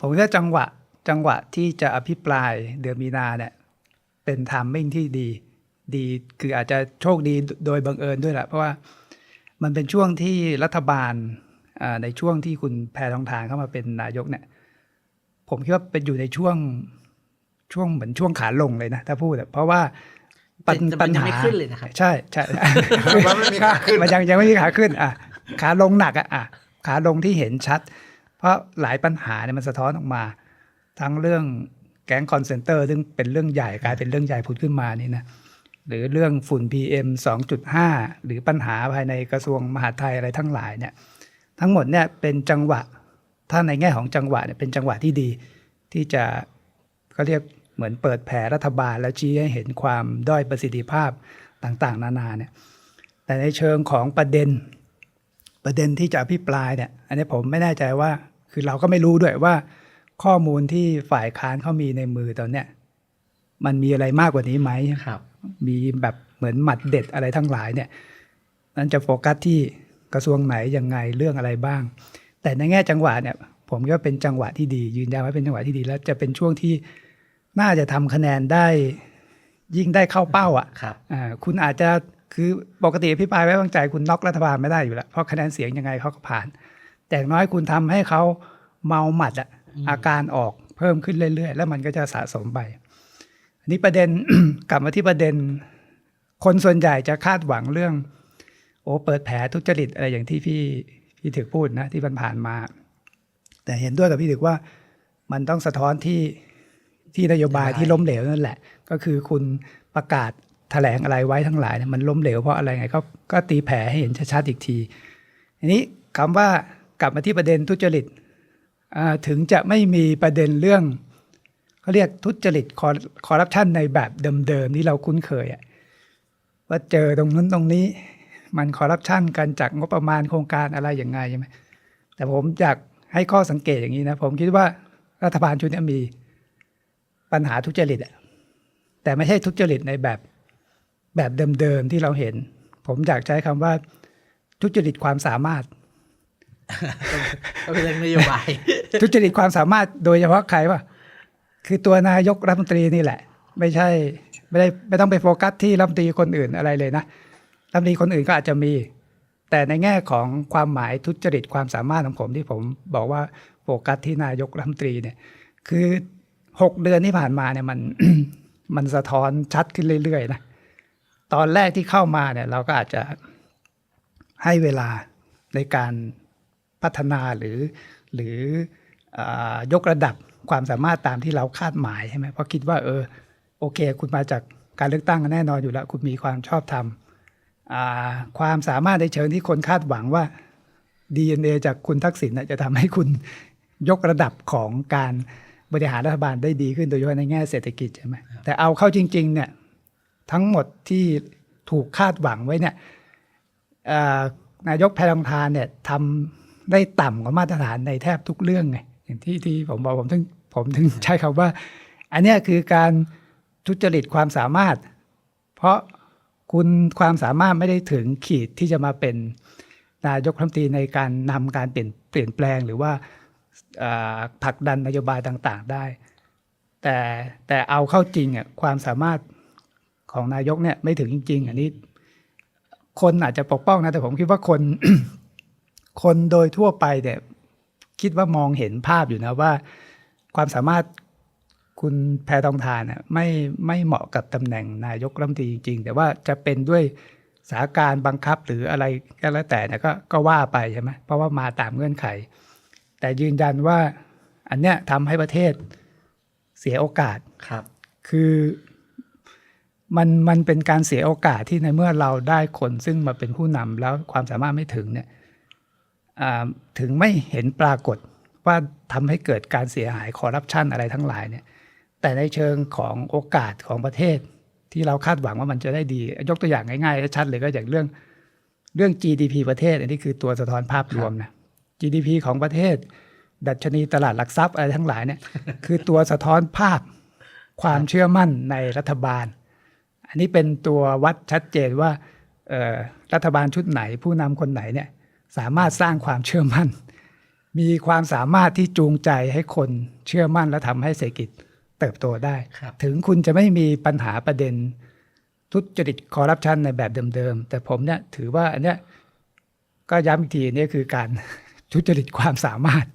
ผมว่าจังหวะจังหวะที่จะอภิปรายเดือนมีนาเนี่ยเป็นไทามมิ่งที่ดีดีคืออาจจะโชคดีโดยบังเอิญด้วยแหละเพราะว่ามันเป็นช่วงที่รัฐบาลอ่าในช่วงที่คุณแพทองทานเข้ามาเป็นนายกเนี่ย ผมคิดว่าเป็นอยู่ในช่วงช่วงเหมือนช่วงขาลงเลยนะ ถ้าพูดอะเพราะว่าปัญแต่แต่มันปัญยังหาไม่ขึ้นเลยนะครับใช่ใช่มันไม่มีขาขึ้นมันยังยังไม่มีขาขึ้น อะ ขาลงหนักอะอะขาลงที่เห็นชัด เพราะหลายปัญหาเนี่ยมันสะท้อนออกมา ทั้งเรื่องแก๊งคอนเซนเตอร์ซึ่งเป็นเรื่องใหญ่กลายเป็นเรื่องใหญ่ผุดขึ้นมานี่นะหรือเรื่องฝุ่น PM 2.5 หรือปัญหาภายในกระทรวงมหาดไทยอะไรทั้งหลายเนี่ยทั้งหมดเนี่ยเป็นจังหวะถ้าในแง่ของจังหวะเนี่ยเป็นจังหวะที่ดี ที่จะเขาเรียกเหมือนเปิดแผ่รัฐบาลแล้วชี้ให้เห็นความด้อยประสิทธิภาพต่างๆ นานาเนี่ยแต่ในเชิงของประเด็นประเด็นที่จะอภิปรายเนี่ยอันนี้ผมไม่แน่ใจว่า คือเราก็ไม่รู้ด้วยว่า ข้อมูลที่ฝ่ายค้านเขามีในมือตอนเนี้ยมันมีอะไรมากกว่านี้ไหมครับ มีแบบเหมือนหมัดเด็ดอะไรทั้งหลายเนี่ยนั้นจะโฟกัสที่กระทรวงไหนยังไงเรื่องอะไรบ้าง แต่ในแง่จังหวะเนี่ย ผมคิดว่าเป็นจังหวะที่ดี ยืนยันว่าเป็นจังหวะที่ดี แล้วจะเป็นช่วงที่น่าจะทำคะแนนได้ ยิ่งได้เข้าเป้าอะครับอ่าคุณอาจจะคือปกติอภิปรายไว้วางใจคุณน็อกรัฐบาลไม่ได้อยู่แล้วเพราะคะแนนเสียงยังไงเขาก็ผ่าน แต่อย่างน้อยคุณทำให้เขา เมาหมัดอะอาการออกเพิ่มขึ้นเรื่อยๆ แล้วมันก็จะสะสมไป อันนี้ประเด็นกลับมาที่ประเด็น คนส่วนใหญ่จะคาดหวังเรื่อง โอ้เปิดแผลทุจริตอะไรอย่างที่พี่พี่ถึกพูดนะที่ผ่านๆมา แต่เห็นด้วยกับพี่ถึกว่ามันต้องสะท้อนที่ที่นโยบายที่ล้มเหลวนั่นแหละ ก็คือคุณประกาศแถลงอะไรไว้ทั้งหลายเนี่ยมันล้มเหลวเพราะอะไรไงก็ก็ตีแผลให้เห็นชัดๆอีกที อันนี้คำว่ากลับมาที่ประเด็นทุจริตอ่า ถึงจะไม่มีประเด็นเรื่องเขาเรียกทุจริตคอร์รัปชันในแบบเดิมๆที่เราคุ้นเคยอะว่าเจอตรงนั้นตรงนี้มันคอร์รัปชันกันจากงบประมาณโครงการอะไรอย่างไงใช่ไหมแต่ผมอยากให้ข้อสังเกตอย่างนี้นะ ผมคิดว่ารัฐบาลชุดนี้มีปัญหาทุจริตอะแต่ไม่ใช่ทุจริตในแบบแบบเดิมๆที่เราเห็น ผมอยากใช้คำว่าทุจริตความสามารถ ก็เป็นเรื่องนโยบาย ทุจริตความสามารถโดยเฉพาะใครวะคือตัวนายกรัฐมนตรีนี่แหละ ไม่ใช่ ไม่ได้ไม่ต้องไปโฟกัสที่รัฐมนตรีคนอื่นอะไรเลยนะรัฐมนตรีคนอื่นก็อาจจะมี แต่ในแง่ของความหมายทุจริตความสามารถของผมที่ผมบอกว่าโฟกัสที่นายกรัฐมนตรีเนี่ย คือหกเดือนที่ผ่านมาเนี่ยมันมันสะท้อนชัดขึ้นเรื่อยๆนะตอนแรกที่เข้ามาเนี่ย เราก็อาจจะให้เวลาในการ พัฒนาหรือ หรือเออยกระดับความสามารถตามที่เราคาดหมายใช่ไหมเพราะคิดว่าเออโอเค คุณมาจากการเลือกตั้งแน่นอนอยู่แล้ว คุณมีความชอบธรรมอ่าความสามารถในเชิงที่คนคาดหวังว่า DNA จากคุณทักษิณน่ะจะทำให้คุณยกระดับของการบริหารรัฐบาลได้ดีขึ้นโดยเฉพาะในแง่เศรษฐกิจใช่ไหมแต่เอาเข้าจริงๆเนี่ยทั้งหมดที่ถูกคาดหวังไว้เนี่ยเอ่อนายกแพทองทานเนี่ยทำ ได้ต่ำกว่ามาตรฐานในแทบทุกเรื่องไงอย่างที่ที่ผมบอกผมถึงผมถึงใช้คำว่า อันนี้คือการทุจริตความสามารถ เพราะคุณความสามารถไม่ได้ถึงขีดที่จะมาเป็นนายกรัฐมนตรีในการนำการเปลี่ยนเปลี่ยนแปลงหรือว่าผลักดันนโยบายต่างๆได้ แต่แต่เอาเข้าจริงอะความสามารถของนายกเนี่ยไม่ถึงจริง ๆ อันนี้ คนอาจจะปกป้องนะแต่ผมคิดว่าคน คนโดยทั่วไปเนี่ยคิดว่ามองเห็นภาพอยู่นะว่า ความสามารถคุณแพทองทานน่ะไม่ไม่เหมาะกับตำแหน่งนายกรัฐมนตรีจริง ๆ แต่ว่าจะเป็นด้วยสถานการณ์บังคับหรืออะไรก็แล้วแต่เนี่ยก็ก็ว่าไปใช่ไหมเพราะว่ามาตามเงื่อนไข แต่ยืนยันว่าอันเนี้ยทำให้ประเทศเสียโอกาสครับ คือมันมันเป็นการเสียโอกาสที่ในเมื่อเราได้คนซึ่งมาเป็นผู้นำแล้วความสามารถไม่ถึงเนี่ยอ่า ถึงไม่เห็นปรากฏว่าทำให้เกิดการเสียหายคอร์รัปชันอะไรทั้งหลายเนี่ยแต่ในเชิงของโอกาสของประเทศ ที่เราคาดหวังว่ามันจะได้ดี ยกตัวอย่างง่ายๆชัดเลยก็อย่างเรื่องเรื่อง GDP ประเทศ อันนี้คือตัวสะท้อนภาพรวมนะ GDP ของประเทศ ดัชนีตลาดหลักทรัพย์อะไรทั้งหลายเนี่ย คือตัวสะท้อนภาพความเชื่อมั่นในรัฐบาล อันนี้เป็นตัววัดชัดเจนว่ารัฐบาลชุดไหนผู้นำคนไหนเนี่ย สามารถสร้างความเชื่อมั่น มีความสามารถที่จูงใจให้คนเชื่อมั่นและทำให้เศรษฐกิจเติบโตได้ครับถึงคุณจะไม่มีปัญหาประเด็น ทุจริตคอร์รัปชันในแบบเดิมๆ แต่ผมเนี่ยถือว่าอันเนี้ยก็ย้ำอีกทีอันนี้คือการทุจริตความสามารถ